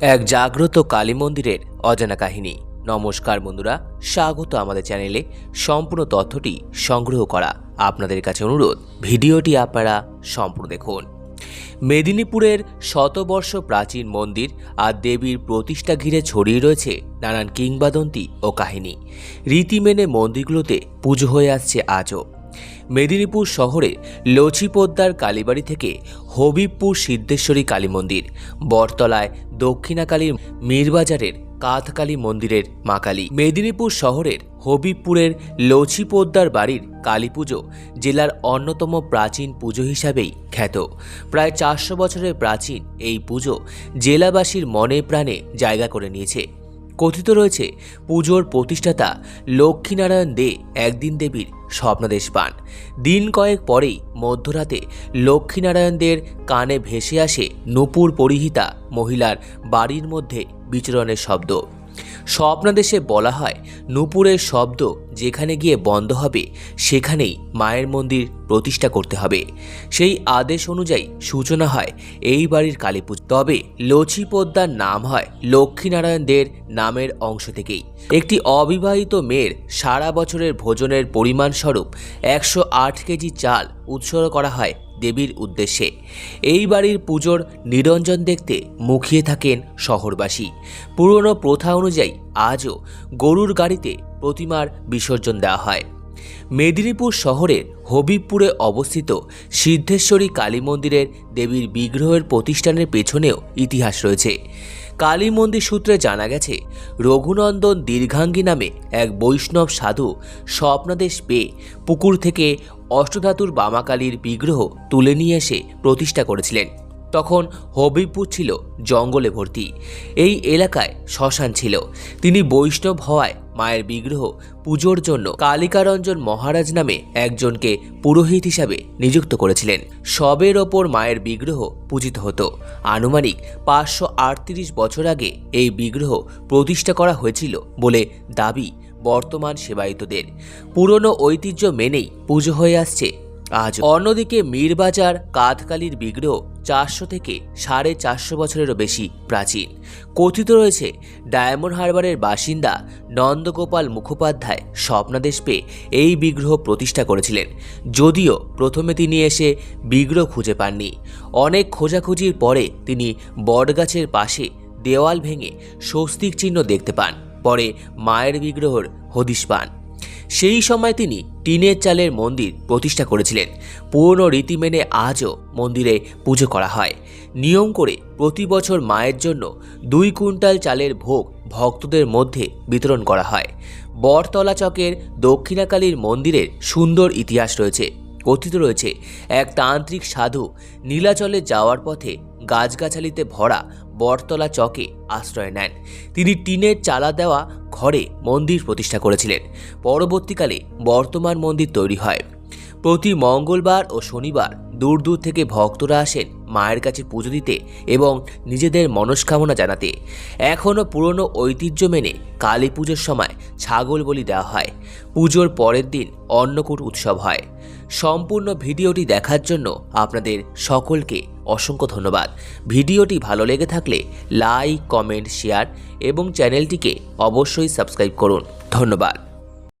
এক জাগ্রত কালী মন্দিরের অজানা কাহিনী। নমস্কার বন্ধুরা, স্বাগত আমাদের চ্যানেলে। সম্পূর্ণ তথ্যটি সংগ্রহ করা আপনাদের কাছে অনুরোধ। ভিডিওটি আপনারা সম্পূর্ণ দেখুন। মেদিনীপুরের শতবর্ষ প্রাচীন মন্দির আর দেবীর প্রতিষ্ঠা ঘিরে ছড়িয়ে রয়েছে নানান কিংবদন্তি ও কাহিনী। রীতি মেনে মন্দিরগুলোতে পুজো হয়ে আসছে আজও। মেদিনীপুর শহরে লচিপোদ্দার কালীবাড়ি থেকে হবিবপুর সিদ্ধেশ্বরী কালী মন্দির, বটতলায় দক্ষিণাকালীর মীরবাজারের কাথকালী মন্দিরের মা কালী। মেদিনীপুর শহরের হবিবপুরের লচিপোদ্দার বাড়ির কালী পুজো জেলার অন্যতম প্রাচীন পুজো হিসাবেই খ্যাত। প্রায় চারশো বছরের প্রাচীন এই পুজো জেলাবাসীর মনে প্রাণে জায়গা করে নিয়েছে। কথিত রয়েছে, পুজোর প্রতিষ্ঠাতা লক্ষ্মীনারায়ণ দে একদিন দেবীর স্বপ্নাদেশ পান দিন কয়েক পরেই মধ্যরাতে লক্ষ্মীনারায়ণদের কানে ভেসে আসে নূপুর পরিহিতা মহিলার বাড়ির মধ্যে বিচরণের শব্দ। স্বপ্নাদেশে বলা হয়, নূপুরের শব্দ যেখানে গিয়ে বন্ধ হবে, সেখানেই মায়ের মন্দির প্রতিষ্ঠা করতে হবে। সেই আদেশ অনুযায়ী সূচনা হয় এই বাড়ির কালী পুজো তবে লচিপদ্মার নাম হয় লক্ষ্মীনারায়ণ দের নামের অংশ থেকেই। একটি অবিবাহিত মেয়ের সারা বছরের ভোজনের পরিমাণ স্বরূপ একশো আট কেজি চাল উৎসর্গ করা হয় দেবীর উদ্দেশ্যে। এই বাড়ির পুজোর নিরঞ্জন দেখতে মুখিয়ে থাকেন শহরবাসী। পুরনো প্রথা অনুযায়ী আজও গরুর গাড়িতে প্রতিমার বিসর্জন দেওয়া হয়। মেদিনীপুর শহরের হবিবপুরে অবস্থিত সিদ্ধেশ্বরী কালী মন্দিরের দেবীর বিগ্রহের প্রতিষ্ঠানের পেছনেও ইতিহাস রয়েছে। কালী মন্দির সূত্রে জানা গেছে, রঘুনন্দন দীর্ঘাঙ্গী নামে এক বৈষ্ণব সাধু স্বপ্নাদেশ পেয়ে পুকুর থেকে অষ্টধাতুর বামাকালীর বিগ্রহ তুলে নিয়ে এসে প্রতিষ্ঠা করেছিলেন। তখন হবিবপুর ছিল জঙ্গলে ভর্তি। এই এলাকায় শ্মশান ছিল। তিনি বৈষ্ণব হওয়ায় মায়ের বিগ্রহ পুজোর জন্য কালিকারঞ্জন মহারাজ নামে একজনকে পুরোহিত হিসাবে নিযুক্ত করেছিলেন। সবের ওপর মায়ের বিগ্রহ পূজিত হতো। আনুমানিক পাঁচশো আটত্রিশ বছর আগে এই বিগ্রহ প্রতিষ্ঠা করা হয়েছিল বলে দাবি বর্তমান সেবায়িতদের। পুরনো ঐতিহ্য মেনেই পুজো হয়ে আসছে। আজ অন্যদিকে মীরবাজার কাঁধকালীর বিগ্রহ চারশো থেকে সাড়ে চারশো বছরেরও বেশি প্রাচীন। কথিত রয়েছে, ডায়মন্ড হারবারের বাসিন্দা নন্দগোপাল মুখোপাধ্যায় স্বপ্নাদেশ পেয়ে এই বিগ্রহ প্রতিষ্ঠা করেছিলেন। যদিও প্রথমে তিনি এসে বিগ্রহ খুঁজে পাননি। অনেক খোঁজাখুঁজির পরে তিনি বটগাছের পাশে দেওয়াল ভেঙে স্বস্তিক চিহ্ন দেখতে পান। পরে মায়ের বিগ্রহর হদিশ পান। সেই সময় তিনি টিনের চালের মন্দির প্রতিষ্ঠা করেছিলেন। পুরনো রীতি মেনে আজও মন্দিরে পুজো করা হয়। নিয়ম করে প্রতি বছর মায়ের জন্য দুই কুইন্টাল চালের ভোগ ভক্তদের মধ্যে বিতরণ করা হয়। বটতলা চকের দক্ষিণাকালীর মন্দিরের সুন্দর ইতিহাস রয়েছে। কথিত রয়েছে, এক তান্ত্রিক সাধু নীলাচলে যাওয়ার পথে গাছগাছালিতে ভরা বটতলা চকে আশ্রয় নেন। তিনি টিনের চালা দেওয়া ঘরে মন্দির প্রতিষ্ঠা করেছিলেন। পরবর্তীকালে বর্তমান মন্দির তৈরি হয়। প্রতি মঙ্গলবার ও শনিবার দূর দূর থেকে ভক্তরা আসেন মায়ের কাছে পুজো দিতে এবং নিজেদের মনস্কামনা জানাতে। এখনও পুরনো ঐতিহ্য মেনে কালী পুজোর সময় ছাগল বলি দেওয়া হয়। পুজোর পরের দিন অন্নকূট উৎসব হয়। সম্পূর্ণ ভিডিওটি দেখার জন্য আপনাদের সকলকে অসংখ্য ধন্যবাদ। ভিডিওটি ভালো লেগে থাকলে লাইক, কমেন্ট, শেয়ার এবং চ্যানেলটিকে অবশ্যই সাবস্ক্রাইব করুন। ধন্যবাদ।